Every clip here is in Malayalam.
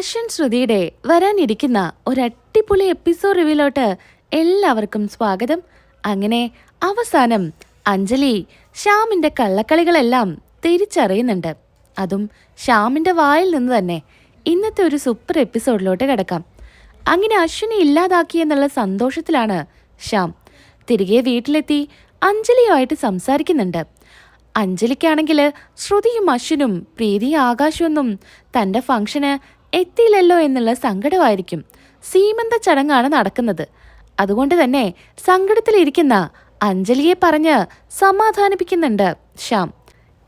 അശ്വൻ ശ്രുതിയുടെ വരാനിരിക്കുന്ന ഒരു അടിപൊളി എപ്പിസോഡ് റിവ്യൂലോട്ട് എല്ലാവർക്കും സ്വാഗതം. അങ്ങനെ അവസാനം അഞ്ജലി ശ്യാമിന്റെ കള്ളക്കളികളെല്ലാം തിരിച്ചറിയുന്നുണ്ട്. അതും ശ്യാമിന്റെ വായിൽ നിന്ന് തന്നെ ഇന്നത്തെ ഒരു സൂപ്പർ എപ്പിസോഡിലോട്ട് കിടക്കാം. അങ്ങനെ അശ്വിനെ ഇല്ലാതാക്കി എന്നുള്ള സന്തോഷത്തിലാണ് ശ്യാം. തിരികെ വീട്ടിലെത്തി അഞ്ജലിയുമായിട്ട് സംസാരിക്കുന്നുണ്ട്. അഞ്ജലിക്കാണെങ്കിൽ ശ്രുതിയും അശ്വിനും പ്രീതിയും ആകാശമൊന്നും തന്റെ ഫംഗ്ഷന് എത്തിയില്ലല്ലോ എന്നുള്ള സങ്കടമായിരിക്കും. സീമന്ത ചടങ്ങാണ് നടക്കുന്നത്. അതുകൊണ്ട് തന്നെ സങ്കടത്തിലിരിക്കുന്ന അഞ്ജലിയെ പറഞ്ഞ് സമാധാനിപ്പിക്കുന്നുണ്ട് ശ്യാം.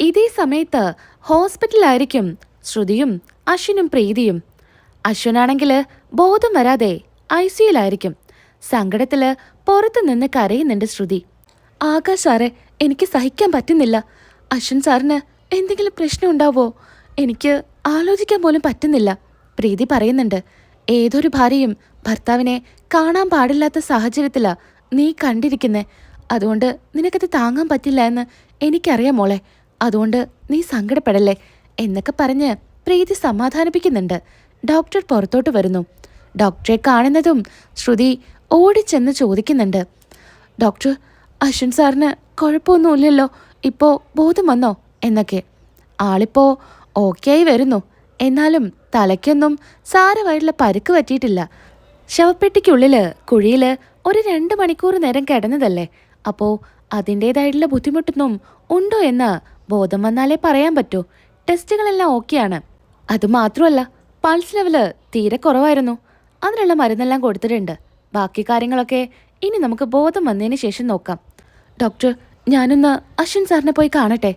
ഇതേ സമയത്ത് ഹോസ്പിറ്റലായിരിക്കും ശ്രുതിയും അശ്വിനും പ്രീതിയും. അശ്വനാണെങ്കിൽ ബോധം വരാതെ ഐ സിയിലായിരിക്കും സങ്കടത്തിൽ പുറത്തു നിന്ന് കരയുന്നുണ്ട് ശ്രുതി. ആകാശ് സാറെ എനിക്ക് സഹിക്കാൻ പറ്റുന്നില്ല. അശ്വൻ സാറിന് എന്തെങ്കിലും പ്രശ്നമുണ്ടാവോ എനിക്ക് ആലോചിക്കാൻ പോലും പറ്റുന്നില്ല. പ്രീതി പറയുന്നുണ്ട്. ഏതൊരു ഭാര്യയും ഭർത്താവിനെ കാണാൻ പാടില്ലാത്ത സാഹചര്യത്തിലാ നീ കണ്ടിരിക്കുന്നേ. അതുകൊണ്ട് നിനക്കത് താങ്ങാൻ പറ്റില്ല എന്ന് എനിക്കറിയാം മോളെ. അതുകൊണ്ട് നീ സങ്കടപ്പെടല്ലേ എന്നൊക്കെ പറഞ്ഞ് പ്രീതി സമാധാനിപ്പിക്കുന്നുണ്ട്. ഡോക്ടർ പുറത്തോട്ട് വരുന്നു. ഡോക്ടറെ കാണുന്നതും ശ്രുതി ഓടിച്ചെന്ന് ചോദിക്കുന്നുണ്ട്. ഡോക്ടർ അശ്വിൻ സാറിന് കുഴപ്പമൊന്നുമില്ലല്ലോ ഇപ്പോ ബോധം വന്നോ എന്നൊക്കെ. ആളിപ്പോ ഓക്കെ ആയി വരുന്നു. എന്നാലും തലയ്ക്കൊന്നും സാരമായിട്ടുള്ള പരുക്ക് പറ്റിയിട്ടില്ല. ശവപ്പെട്ടിക്കുള്ളിൽ കുഴിയിൽ ഒരു രണ്ട് മണിക്കൂർ നേരം കിടന്നതല്ലേ? അപ്പോ അതിന്റെതായിട്ടുള്ള ബുദ്ധിമുട്ടൊന്നും ഉണ്ടോ എന്ന് ബോധം വന്നാലേ പറയാൻ പറ്റൂ. ടെസ്റ്റുകളെല്ലാം ഓക്കെയാണ്. അതുമാത്രമല്ല പൾസ് ലെവൽ തീരെ കുറവായിരുന്നു. അതിനുള്ള മരുന്നെല്ലാം കൊടുത്തിട്ടുണ്ട്. ബാക്കി കാര്യങ്ങളൊക്കെ ഇനി നമുക്ക് ബോധം വന്നതിന് ശേഷം നോക്കാം. ഡോക്ടർ ഞാനൊന്ന് അശ്വിൻ സാറിനെ പോയി കാണട്ടെ.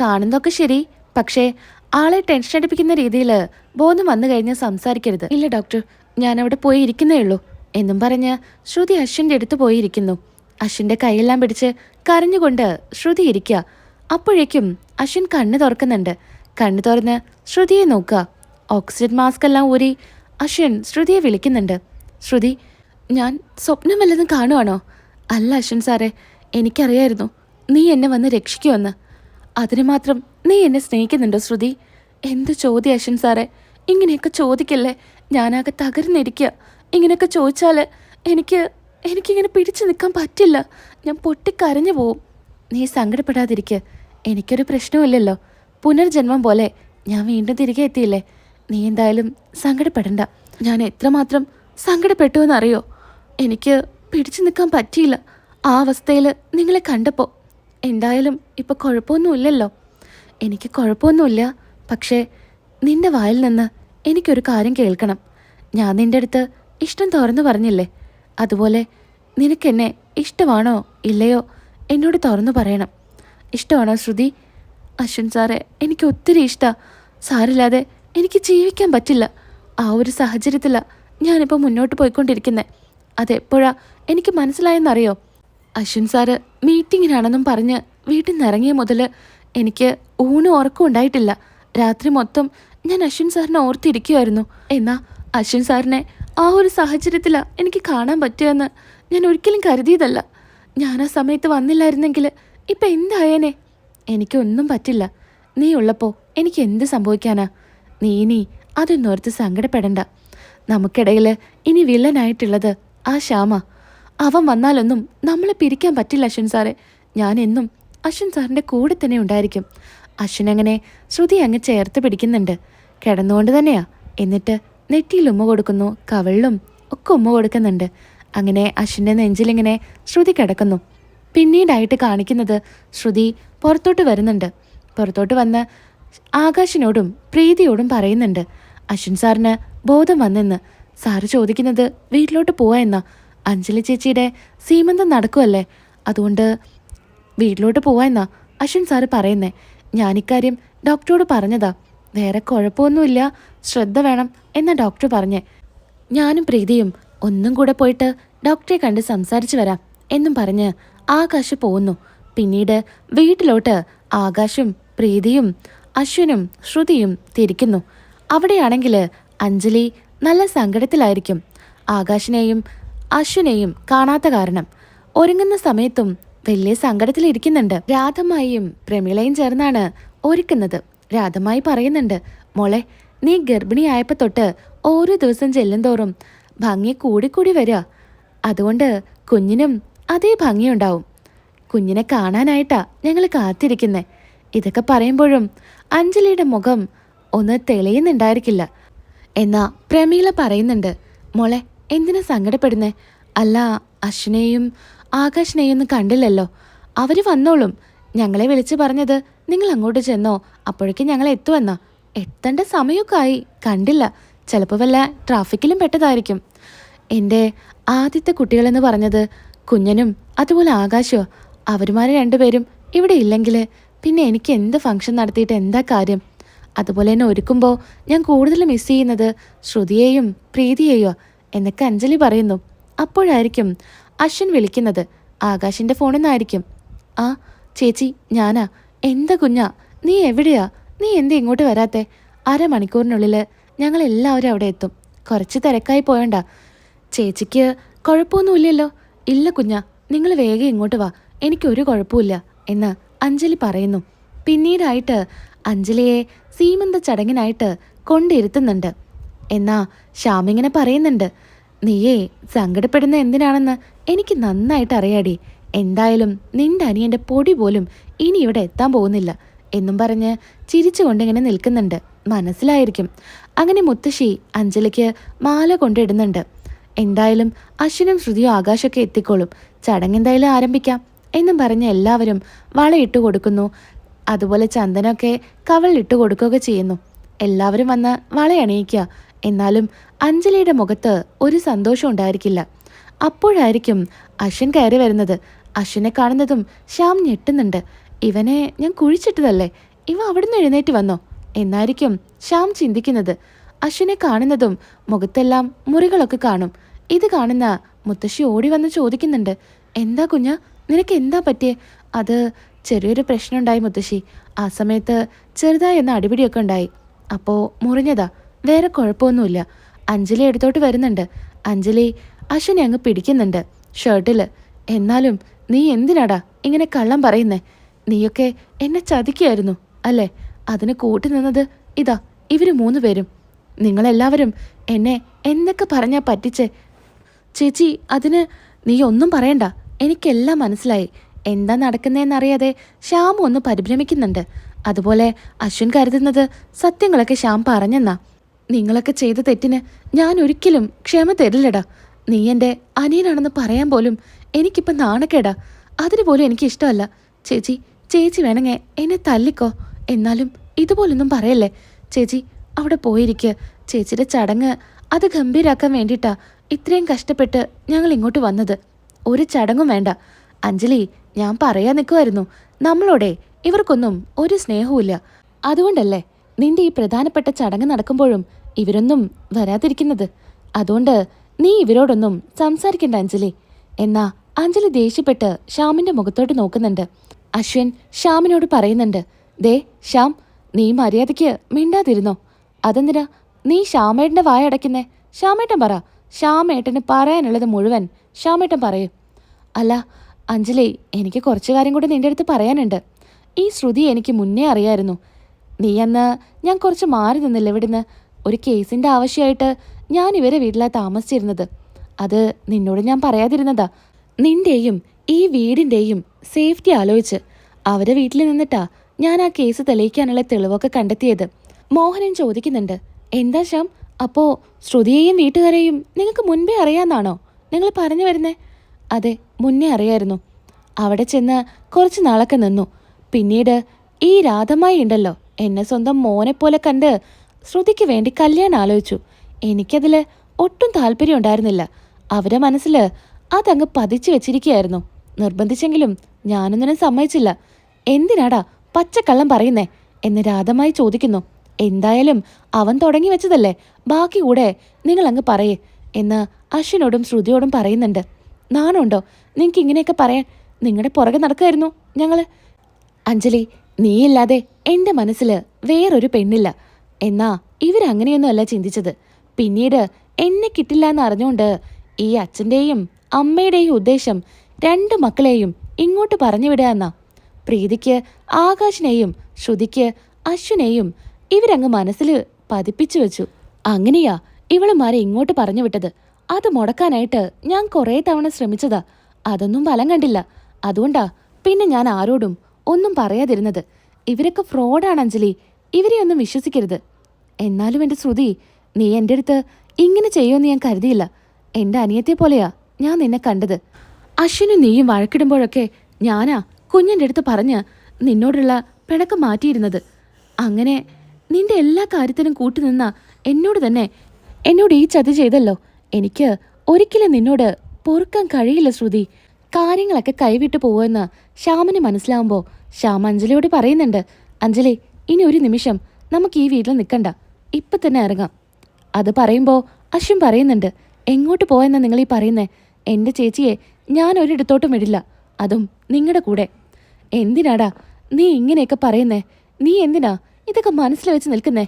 കാണുന്നതൊക്കെ ശരി പക്ഷേ ആളെ ടെൻഷൻ അടിപ്പിക്കുന്ന രീതിയിൽ ബോധം വന്നു കഴിഞ്ഞ് സംസാരിക്കരുത്. ഇല്ല ഡോക്ടർ ഞാൻ അവിടെ പോയി ഇരിക്കുന്നേ ഉള്ളൂ. എന്നും പറഞ്ഞ് ശ്രുതി അശ്വിന്റെ അടുത്ത് പോയിരിക്കുന്നു. അശ്വിന്റെ കൈയെല്ലാം പിടിച്ച് കരഞ്ഞുകൊണ്ട് ശ്രുതി ഇരിക്കുക അപ്പോഴേക്കും അശ്വിൻ കണ്ണ് തുറക്കുന്നുണ്ട്. കണ്ണു തുറന്ന് ശ്രുതിയെ നോക്കുക ഓക്സിജൻ മാസ്ക് എല്ലാം ഊരി അശ്വിൻ ശ്രുതിയെ വിളിക്കുന്നുണ്ട്. ശ്രുതി ഞാൻ സ്വപ്നം വല്ലതും കാണുവാണോ? അല്ല അശ്വിൻ സാറേ എനിക്കറിയായിരുന്നു. നീ എന്നെ വന്ന് രക്ഷിക്കുമെന്ന്. അതിന് മാത്രം നീ എന്നെ സ്നേഹിക്കുന്നുണ്ടോ ശ്രുതി? എന്ത് ചോദ്യ അശ്വൻ സാറേ? ഇങ്ങനെയൊക്കെ ചോദിക്കല്ലേ? ഞാനാകെ തകർന്നിരിക്കുക ഇങ്ങനെയൊക്കെ ചോദിച്ചാൽ എനിക്ക് എനിക്കിങ്ങനെ പിടിച്ചു നിൽക്കാൻ പറ്റില്ല. ഞാൻ പൊട്ടിക്കരഞ്ഞു പോവും. നീ സങ്കടപ്പെടാതിരിക്കുക എനിക്കൊരു പ്രശ്നമില്ലല്ലോ പുനർജന്മം പോലെ ഞാൻ വീണ്ടും തിരികെ എത്തിയില്ലേ? നീ എന്തായാലും സങ്കടപ്പെടണ്ട. ഞാൻ എത്രമാത്രം സങ്കടപ്പെട്ടു എന്നറിയോ? എനിക്ക് പിടിച്ചു നിൽക്കാൻ പറ്റിയില്ല. ആ അവസ്ഥയിൽ നിങ്ങളെ കണ്ടപ്പോൾ എന്തായാലും ഇപ്പോൾ കുഴപ്പമൊന്നുമില്ലല്ലോ. എനിക്ക് കുഴപ്പമൊന്നുമില്ല. പക്ഷേ നിന്റെ വായിൽ നിന്ന് എനിക്കൊരു കാര്യം കേൾക്കണം. ഞാൻ നിന്റെ അടുത്ത് ഇഷ്ടം തുറന്നു പറഞ്ഞില്ലേ? അതുപോലെ നിനക്കെന്നെ ഇഷ്ടമാണോ ഇല്ലയോ എന്നോട് തുറന്നു പറയണം. ഇഷ്ടമാണോ ശ്രുതി? അശ്വിൻ സാറേ എനിക്ക് ഒത്തിരി ഇഷ്ടാ. സാറില്ലാതെ എനിക്ക് ജീവിക്കാൻ പറ്റില്ല. ആ ഒരു സാഹചര്യത്തിലാണ് ഞാനിപ്പോൾ മുന്നോട്ട് പോയിക്കൊണ്ടിരിക്കുന്നത് അതെപ്പോഴാ എനിക്ക് മനസ്സിലായെന്നറിയോ? അശ്വിൻ സാറ് മീറ്റിങ്ങിനാണെന്നും പറഞ്ഞ് വീട്ടിൽ നിന്ന് ഇറങ്ങിയ മുതൽ എനിക്ക് ഊണും ഉറക്കം ഉണ്ടായിട്ടില്ല. രാത്രി മൊത്തം ഞാൻ അശ്വിൻ സാറിനെ ഓർത്തിരിക്കുമായിരുന്നു എന്നാ അശ്വിൻ സാറിനെ ആ ഒരു സാഹചര്യത്തിലാണ് എനിക്ക് കാണാൻ പറ്റുമെന്ന് ഞാൻ ഒരിക്കലും കരുതിയതല്ല. ഞാൻ ആ സമയത്ത് വന്നില്ലായിരുന്നെങ്കിൽ ഇപ്പം എന്തായേനെ? എനിക്കൊന്നും പറ്റില്ല. നീ ഉള്ളപ്പോൾ എനിക്ക് എന്ത് സംഭവിക്കാനാ? നീ ഇനി അതൊന്നോർത്ത് സങ്കടപ്പെടണ്ട. നമുക്കിടയിൽ ഇനി വില്ലനായിട്ടുള്ളത് ആ ശ്യാമ. അവൻ വന്നാലൊന്നും നമ്മളെ പിരിക്കാൻ പറ്റില്ല അശ്വിൻ സാറെ. ഞാൻ എന്നും അശ്വിൻ സാറിന്റെ കൂടെ തന്നെ ഉണ്ടായിരിക്കും. അശ്വിൻ അങ്ങനെ ശ്രുതി അങ്ങ് ചേർത്ത് പിടിക്കുന്നുണ്ട്. കിടന്നുകൊണ്ട് തന്നെയാ. എന്നിട്ട് നെറ്റിയിൽ ഉമ്മ കൊടുക്കുന്നു കവളിലും ഒക്കെ ഉമ്മ കൊടുക്കുന്നുണ്ട്. അങ്ങനെ അശ്വിന്റെ നെഞ്ചിലിങ്ങനെ ശ്രുതി കിടക്കുന്നു. പിന്നീടായിട്ട് കാണിക്കുന്നത് ശ്രുതി പുറത്തോട്ട് വരുന്നുണ്ട്. പുറത്തോട്ട് വന്ന് ആകാശിനോടും പ്രീതിയോടും പറയുന്നുണ്ട്. അശ്വിൻ സാറിന് ബോധം വന്നെന്ന്. സാറ് ചോദിക്കുന്നത് വീട്ടിലോട്ട് പോവാ എന്നാ. അഞ്ജലി ചേച്ചിയുടെ സീമന്തം നടക്കുമല്ലേ അതുകൊണ്ട് വീട്ടിലോട്ട് പോവാ എന്നാ അശ്വിൻ സാറ് പറയുന്നേ. ഞാനിക്കാര്യം ഡോക്ടറോട് പറഞ്ഞതാ. വേറെ കുഴപ്പമൊന്നുമില്ല. ശ്രദ്ധ വേണം എന്ന ഡോക്ടർ പറഞ്ഞേ. ഞാനും പ്രീതിയും ഒന്നും കൂടെ പോയിട്ട് ഡോക്ടറെ കണ്ട് സംസാരിച്ചു വരാം എന്നും പറഞ്ഞ് ആകാശ് പോകുന്നു. പിന്നീട് വീട്ടിലോട്ട് ആകാശും പ്രീതിയും അശ്വിനും ശ്രുതിയും തിരിക്കുന്നു. അവിടെയാണെങ്കിൽ അഞ്ജലി നല്ല സങ്കടത്തിലായിരിക്കും. ആകാശിനെയും അശ്വിനെയും കാണാത്ത കാരണം. ഒരുങ്ങുന്ന സമയത്തും വലിയ സങ്കടത്തിലിരിക്കുന്നുണ്ട്. രാധമായും പ്രമീളയും ചേർന്നാണ് ഒരുക്കുന്നത്. രാധമായി പറയുന്നുണ്ട് മോളെ നീ ഗർഭിണിയായപ്പോൾ തൊട്ട് ഓരോ ദിവസം ചെല്ലും തോറും ഭംഗി കൂടിക്കൂടി വരിക അതുകൊണ്ട് കുഞ്ഞിനും അതേ ഭംഗിയുണ്ടാവും. കുഞ്ഞിനെ കാണാനായിട്ടാ ഞങ്ങൾ കാത്തിരിക്കുന്നേ. ഇതൊക്കെ പറയുമ്പോഴും അഞ്ജലിയുടെ മുഖം ഒന്ന് തെളിയുന്നുണ്ടായിരിക്കില്ല. എന്നാ പ്രമീള പറയുന്നുണ്ട് മോളെ എന്തിനാ സങ്കടപ്പെടുന്നേ? അല്ല അശ്വിനെയും ആകാശിനെയും ഒന്നും കണ്ടില്ലല്ലോ. അവർ വന്നോളും. ഞങ്ങളെ വിളിച്ചു പറഞ്ഞത് നിങ്ങൾ അങ്ങോട്ട് ചെന്നോ. അപ്പോഴേക്കും ഞങ്ങൾ എത്തുമെന്നാ. എത്തേണ്ട സമയമൊക്കെ ആയി. കണ്ടില്ല. ചിലപ്പോൾ വല്ല ട്രാഫിക്കിലും പെട്ടതായിരിക്കും. എന്റെ ആദ്യത്തെ കുട്ടികളെന്ന് പറഞ്ഞത് കുഞ്ഞനും അതുപോലെ ആകാശോ അവരുമാരെ രണ്ടുപേരും ഇവിടെ ഇല്ലെങ്കിൽ പിന്നെ എനിക്ക് എന്ത് ഫംഗ്ഷൻ നടത്തിയിട്ട് എന്താ കാര്യം? അതുപോലെ തന്നെ ഒരുക്കുമ്പോൾ ഞാൻ കൂടുതൽ മിസ് ചെയ്യുന്നത് ശ്രുതിയെയും പ്രീതിയെയോ എന്നൊക്കെ അഞ്ജലി പറയുന്നു. അപ്പോഴായിരിക്കും അശ്വിൻ വിളിക്കുന്നത്. ആകാശിന്റെ ഫോണിൽ നിന്നായിരിക്കും ആ ചേച്ചി ഞാനാ. എന്താ കുഞ്ഞാ? നീ എവിടെയാ? നീ എന്താ ഇങ്ങോട്ട് വരാത്തെ? അരമണിക്കൂറിനുള്ളിൽ ഞങ്ങൾ എല്ലാവരും അവിടെ എത്തും. കുറച്ച് തിരക്കായി പോയണ്ട. ചേച്ചിക്ക് കുഴപ്പമൊന്നുമില്ലല്ലോ. ഇല്ല കുഞ്ഞാ നിങ്ങൾ വേഗം ഇങ്ങോട്ട് വാ. എനിക്കൊരു കുഴപ്പമില്ല എന്ന് അഞ്ജലി പറയുന്നു. പിന്നീടായിട്ട് അഞ്ജലിയെ സീമന്ത ചടങ്ങിനായിട്ട് കൊണ്ടിരുത്തുന്നുണ്ട്. എന്നാ ശ്യാമിങ്ങനെ പറയുന്നുണ്ട്. നീയേ സങ്കടപ്പെടുന്ന എന്തിനാണെന്ന് എനിക്ക് നന്നായിട്ട് അറിയാടി. എന്തായാലും നിന്റെ അനിയന്റെ പൊടി പോലും ഇനി ഇവിടെ എത്താൻ പോകുന്നില്ല എന്നും പറഞ്ഞ് ചിരിച്ചുകൊണ്ടിങ്ങനെ നിൽക്കുന്നുണ്ട്. മനസ്സിലായിരിക്കും. അങ്ങനെ മുത്തശ്ശി അഞ്ജലിക്ക് മാല കൊണ്ടിടുന്നുണ്ട്. എന്തായാലും അശ്വിനും ശ്രുതിയും ആകാശമൊക്കെ എത്തിക്കോളും. ചടങ്ങ് എന്തായാലും ആരംഭിക്കാം എന്നും പറഞ്ഞ് എല്ലാവരും വളയിട്ട് കൊടുക്കുന്നു. അതുപോലെ ചന്ദനമൊക്കെ കവളിലിട്ട് കൊടുക്കുകയൊക്കെ ചെയ്യുന്നു. എല്ലാവരും വന്ന് വളയണിയിക്കുക. എന്നാലും അഞ്ജലിയുടെ മുഖത്ത് ഒരു സന്തോഷം ഉണ്ടായിരിക്കില്ല. അപ്പോഴായിരിക്കും അശ്വിൻ കയറി വരുന്നത്. അശ്വിനെ കാണുന്നതും ശ്യാം ഞെട്ടുന്നുണ്ട്. ഇവനെ ഞാൻ കുഴിച്ചിട്ടതല്ലേ? ഇവ അവിടുന്ന് എഴുന്നേറ്റ് വന്നോ? എന്നായിരിക്കും ശ്യാം ചിന്തിക്കുന്നത്. അശ്വിനെ കാണുന്നതും മുഖത്തെല്ലാം മുറികളൊക്കെ കാണും. ഇത് കാണുന്ന മുത്തശ്ശി ഓടി വന്ന് ചോദിക്കുന്നുണ്ട്. എന്താ കുഞ്ഞ? നിനക്ക് എന്താ പറ്റിയേ? അത് ചെറിയൊരു പ്രശ്നമുണ്ടായി മുത്തശ്ശി. ആ സമയത്ത് ചെറുതായി എന്ന അടിപിടിയൊക്കെ ഉണ്ടായി. അപ്പോൾ മുറിഞ്ഞതാ. വേറെ കുഴപ്പമൊന്നുമില്ല. അഞ്ജലി എടുത്തോട്ട് വരുന്നുണ്ട്. അഞ്ജലി അശ്വിനെ അങ്ങ് പിടിക്കുന്നുണ്ട്. ഷർട്ടിൽ എന്നാലും നീ എന്തിനാടാ ഇങ്ങനെ കള്ളം പറയുന്നേ? നീയൊക്കെ എന്നെ ചതിക്കായിരുന്നു അല്ലേ? അതിന് കൂട്ടി നിന്നത് ഇതാ ഇവർ മൂന്ന് പേരും. നിങ്ങളെല്ലാവരും എന്നെ എന്തൊക്കെ പറഞ്ഞാ പറ്റിച്ചേ. ചേച്ചി അതിന് നീ ഒന്നും പറയണ്ട. എനിക്കെല്ലാം മനസ്സിലായി. എന്താ നടക്കുന്നതെന്നറിയാതെ ശ്യാം ഒന്ന് പരിഭ്രമിക്കുന്നുണ്ട്. അതുപോലെ അശ്വിൻ കരുതുന്നത് സത്യങ്ങളൊക്കെ ശ്യാം പറഞ്ഞെന്നാ. നിങ്ങളൊക്കെ ചെയ്ത തെറ്റിന് ഞാൻ ഒരിക്കലും ക്ഷമ തരില്ലടാ. നീ എന്റെ അനിയനാണെന്ന് പറയാൻ പോലും എനിക്കിപ്പം നാണക്കേടാ. അതിന് പോലും എനിക്ക് ഇഷ്ടമല്ല ചേച്ചി ചേച്ചി വേണമെങ്കിൽ എന്നെ തല്ലിക്കോ. എന്നാലും ഇതുപോലൊന്നും പറയല്ലേ. ചേച്ചി അവിടെ പോയിരിക്കുക ചേച്ചിയുടെ ചടങ്ങ് അത് ഗംഭീരാക്കാൻ വേണ്ടിയിട്ടാ ഇത്രയും കഷ്ടപ്പെട്ട് ഞങ്ങൾ ഇങ്ങോട്ട് വന്നത്. ഒരു ചടങ്ങും വേണ്ട. അഞ്ജലി ഞാൻ പറയാൻ നിൽക്കുമായിരുന്നു നമ്മളോടെ ഇവർക്കൊന്നും ഒരു സ്നേഹവുമില്ല. അതുകൊണ്ടല്ലേ നിന്റെ ഈ പ്രധാനപ്പെട്ട ചടങ്ങ് നടക്കുമ്പോഴും ഇവരൊന്നും വരാതിരിക്കുന്നത്. അതുകൊണ്ട് നീ ഇവരോടൊന്നും സംസാരിക്കണ്ട അഞ്ജലി. എന്നാ അഞ്ജലി ദേഷ്യപ്പെട്ട് ശ്യാമിന്റെ മുഖത്തോട്ട് നോക്കുന്നുണ്ട്. അശ്വിൻ ശ്യാമിനോട് പറയുന്നുണ്ട് ദേ ശ്യാം നീ മര്യാദയ്ക്ക് മിണ്ടാതിരുന്നോ? അതെന്തിനാ? നീ ശ്യാമേട്ടന്റെ വായ അടയ്ക്കുന്നേ. ശ്യാമേട്ടൻ പറ. ശ്യാമേട്ടന് പറയാനുള്ളത് മുഴുവൻ ശ്യാമേട്ടൻ പറയും. അല്ല അഞ്ജലി എനിക്ക് കുറച്ച് കാര്യം കൂടി നിന്റെ അടുത്ത് പറയാനുണ്ട്. ഈ ശ്രുതി എനിക്ക് മുന്നേ അറിയായിരുന്നു. നീ അന്ന് ഞാൻ കുറച്ച് മാറി നിന്നില്ല ഇവിടുന്ന്. ഒരു കേസിന്റെ ആവശ്യമായിട്ട് ഞാൻ ഇവരെ വീട്ടിലാ താമസിച്ചിരുന്നത്. അത് നിന്നോട് ഞാൻ പറയാതിരുന്നതാ. നിന്റെയും ഈ വീടിന്റെയും സേഫ്റ്റി ആലോചിച്ച് അവരെ വീട്ടിൽ നിന്നിട്ടാ ഞാൻ ആ കേസ് തെളിയിക്കാനുള്ള തെളിവൊക്കെ കണ്ടെത്തിയത്. മോഹനൻ ചോദിക്കുന്നുണ്ട് എന്താ ശ്യാം? അപ്പോൾ ശ്രുതിയെയും വീട്ടുകാരെയും നിങ്ങൾക്ക് മുൻപേ അറിയാമെന്നാണോ നിങ്ങൾ പറഞ്ഞു വരുന്നേ? അതെ മുന്നേ അറിയായിരുന്നു. അവിടെ ചെന്ന് കുറച്ച് നാളൊക്കെ നിന്നു. പിന്നീട് ഈ രാധമായി ഉണ്ടല്ലോ എന്നെ സ്വന്തം മോനെ പോലെ കണ്ട് ശ്രുതിക്ക് വേണ്ടി കല്യാണം ആലോചിച്ചു. എനിക്കതിൽ ഒട്ടും താല്പര്യം ഉണ്ടായിരുന്നില്ല. അവരെ മനസ്സിൽ അതങ്ങ് പതിച്ചു വെച്ചിരിക്കുകയായിരുന്നു. നിർബന്ധിച്ചെങ്കിലും ഞാനൊന്നിനും സമ്മതിച്ചില്ല. എന്തിനാടാ പച്ചക്കള്ളം പറയുന്നേ? എന്ന് രാധമായി ചോദിക്കുന്നു. എന്തായാലും അവൻ തുടങ്ങി വെച്ചതല്ലേ? ബാക്കി കൂടെ നിങ്ങൾ അങ്ങ് പറയേ എന്ന് അശ്വിനോടും ശ്രുതിയോടും പറയുന്നുണ്ട്. നാണുണ്ടോ? നിങ്ങൾക്ക് ഇങ്ങനെയൊക്കെ പറയാൻ നിങ്ങളുടെ പുറകെ നടക്കുമായിരുന്നു ഞങ്ങൾ അഞ്ജലി നീയില്ലാതെ എന്റെ മനസ്സിൽ വേറൊരു പെണ്ണില്ല. എന്നാ ഇവരങ്ങനെയൊന്നുമല്ല ചിന്തിച്ചത്. പിന്നീട് എന്നെ കിട്ടില്ല എന്ന് അറിഞ്ഞുകൊണ്ട് ഈ അച്ഛന്റെയും അമ്മയുടെയും ഉദ്ദേശം രണ്ട് മക്കളെയും ഇങ്ങോട്ട് പറഞ്ഞു വിടുക എന്നാ. പ്രീതിക്ക് ആകാശിനെയും ശ്രുതിക്ക് അശ്വിനെയും ഇവരങ്ങ് മനസ്സിൽ പതിപ്പിച്ചു വെച്ചു. അങ്ങനെയാ ഇവളുമാരെ ഇങ്ങോട്ട് പറഞ്ഞു വിട്ടത്. അത് മുടക്കാനായിട്ട് ഞാൻ കുറേ തവണ ശ്രമിച്ചതാ. അതൊന്നും ഫലം കണ്ടില്ല. അതുകൊണ്ടാ പിന്നെ ഞാൻ ആരോടും ഒന്നും പറയാതിരുന്നത്. ഇവരൊക്കെ ഫ്രോഡാണ് അഞ്ജലി. ഇവരെ ഒന്നും വിശ്വസിക്കരുത്. എന്നാലും എന്റെ ശ്രുതി നീ എന്റെ അടുത്ത് ഇങ്ങനെ ചെയ്യുമെന്ന് ഞാൻ കരുതിയില്ല. എന്റെ അനിയത്തെ പോലെയാ ഞാൻ നിന്നെ കണ്ടത്. അശ്വിനും നീയും വഴക്കിടുമ്പോഴൊക്കെ ഞാനാ കുഞ്ഞിന്റെ അടുത്ത് പറഞ്ഞ് നിന്നോടുള്ള പിണക്കം മാറ്റിയിരുന്നത്. അങ്ങനെ നിന്റെ എല്ലാ കാര്യത്തിനും കൂട്ടുനിന്ന എന്നോട് തന്നെ എന്നോട് ഈ ചതി ചെയ്തല്ലോ. എനിക്ക് ഒരിക്കലും നിന്നോട് പൊറുക്കാൻ കഴിയില്ല ശ്രുതി. കാര്യങ്ങളൊക്കെ കൈവിട്ടു പോവുമെന്ന് ശ്യാമിന് മനസ്സിലാവുമ്പോൾ ശ്യാം അഞ്ജലിയോട് പറയുന്നുണ്ട്. അഞ്ജലി ഇനി ഒരു നിമിഷം നമുക്ക് ഈ വീട്ടിൽ നിൽക്കണ്ട. ഇപ്പൊ തന്നെ ഇറങ്ങാം. അത് പറയുമ്പോൾ അശ്വിൻ പറയുന്നുണ്ട് എങ്ങോട്ട് പോയെന്നാ നിങ്ങൾ ഈ പറയുന്നേ? എന്റെ ചേച്ചിയെ ഞാൻ ഒരിടത്തോട്ടും വിടില്ല. അതും നിങ്ങളുടെ കൂടെ. എന്തിനാടാ? നീ ഇങ്ങനെയൊക്കെ പറയുന്നേ? നീ എന്തിനാ ഇതൊക്കെ മനസ്സിൽ വെച്ച് നിൽക്കുന്നേ?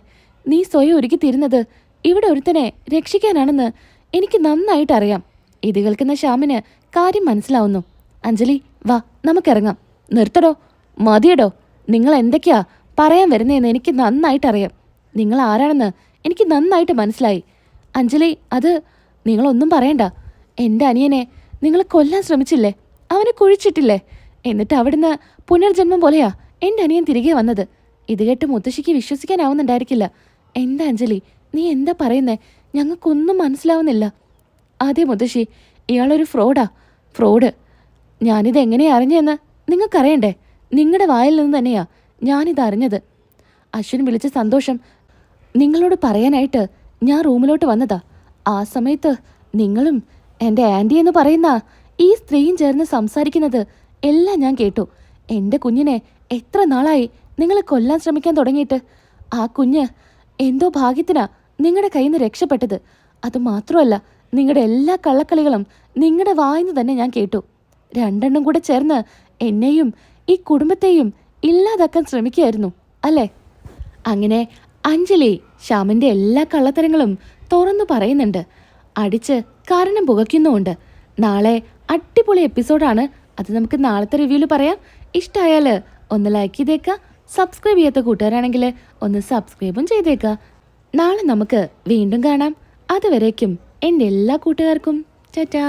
നീ സ്വയം ഒരുക്കി തീരുന്നത് ഇവിടെ ഒരുത്തനെ രക്ഷിക്കാനാണെന്ന് എനിക്ക് നന്നായിട്ട് അറിയാം. ഇത് കേൾക്കുന്ന ശ്യാമിന് കാര്യം മനസ്സിലാവുന്നു. അഞ്ജലി വാ നമുക്കിറങ്ങാം. നിർത്തടോ. മതിയടോ. നിങ്ങൾ എന്തൊക്കെയാ പറയാൻ വരുന്നതെന്ന് എനിക്ക് നന്നായിട്ട് അറിയാം നിങ്ങൾ ആരാണെന്ന് എനിക്ക് നന്നായിട്ട് മനസ്സിലായി. അഞ്ജലി അത് നിങ്ങളൊന്നും പറയണ്ട. എന്റെ അനിയനെ നിങ്ങൾ കൊല്ലാൻ ശ്രമിച്ചില്ലേ? അവനെ കുഴിച്ചിട്ടില്ലേ? എന്നിട്ട് അവിടുന്ന് പുനർജന്മം പോലെയാ എന്റെ അനിയൻ തിരികെ വന്നത്. ഇത് കേട്ട് മുത്തശ്ശിക്ക് വിശ്വസിക്കാനാവുന്നുണ്ടായിരിക്കില്ല. എന്താ അഞ്ജലി നീ എന്താ പറയുന്നേ? ഞങ്ങൾക്കൊന്നും മനസ്സിലാവുന്നില്ല. അതെ മുത്തശ്ശി ഇയാളൊരു ഫ്രോഡാ ഫ്രോഡ്. ഞാനിത് എങ്ങനെയാ അറിഞ്ഞെന്ന് നിങ്ങൾക്കറിയണ്ടേ? നിങ്ങളുടെ വായിൽ നിന്ന് തന്നെയാ ഞാനിത് അറിഞ്ഞത്. അശ്വിൻ വിളിച്ച സന്തോഷം നിങ്ങളോട് പറയാനായിട്ട് ഞാൻ റൂമിലോട്ട് വന്നതാ. ആ സമയത്ത് നിങ്ങളും എന്റെ ആന്റി എന്ന് പറയുന്ന ഈ സ്ത്രീയും ചേർന്ന് സംസാരിക്കുന്നത് എല്ലാം ഞാൻ കേട്ടു. എന്റെ കുഞ്ഞിനെ എത്ര നാളായി നിങ്ങൾ കൊല്ലാൻ ശ്രമിക്കാൻ തുടങ്ങിയിട്ട്? ആ കുഞ്ഞ് എന്തോ ഭാഗ്യത്തിനാ നിങ്ങളുടെ കയ്യിൽ നിന്ന് രക്ഷപ്പെട്ടത്. അത് മാത്രമല്ല നിങ്ങളുടെ എല്ലാ കള്ളക്കളികളും നിങ്ങളുടെ വായിന്ന് തന്നെ ഞാൻ കേട്ടു. രണ്ടെണ്ണം കൂടെ ചേർന്ന് എന്നെയും ഈ കുടുംബത്തെയും ഇല്ലാതാക്കാൻ ശ്രമിക്കുകയായിരുന്നു അല്ലേ? അങ്ങനെ അഞ്ജലി ശ്യാമിന്റെ എല്ലാ കള്ളത്തരങ്ങളും തുറന്നു പറയുന്നുണ്ട്. അടിച്ച് കാരണം പുകയ്ക്കുന്നുമുണ്ട്. നാളെ അടിപൊളി എപ്പിസോഡാണ്. അത് നമുക്ക് നാളത്തെ റിവ്യൂൽ പറയാം. ഇഷ്ടമായാൽ ഒന്ന് ലൈക്ക് ചെയ്തേക്കുക സബ്സ്ക്രൈബ് ചെയ്യാത്ത കൂട്ടുകാരാണെങ്കിൽ ഒന്ന് സബ്സ്ക്രൈബും ചെയ്തേക്കുക നാളെ നമുക്ക് വീണ്ടും കാണാം. അതുവരേക്കും എന്റെ എല്ലാ കൂട്ടുകാർക്കും ടാറ്റാ.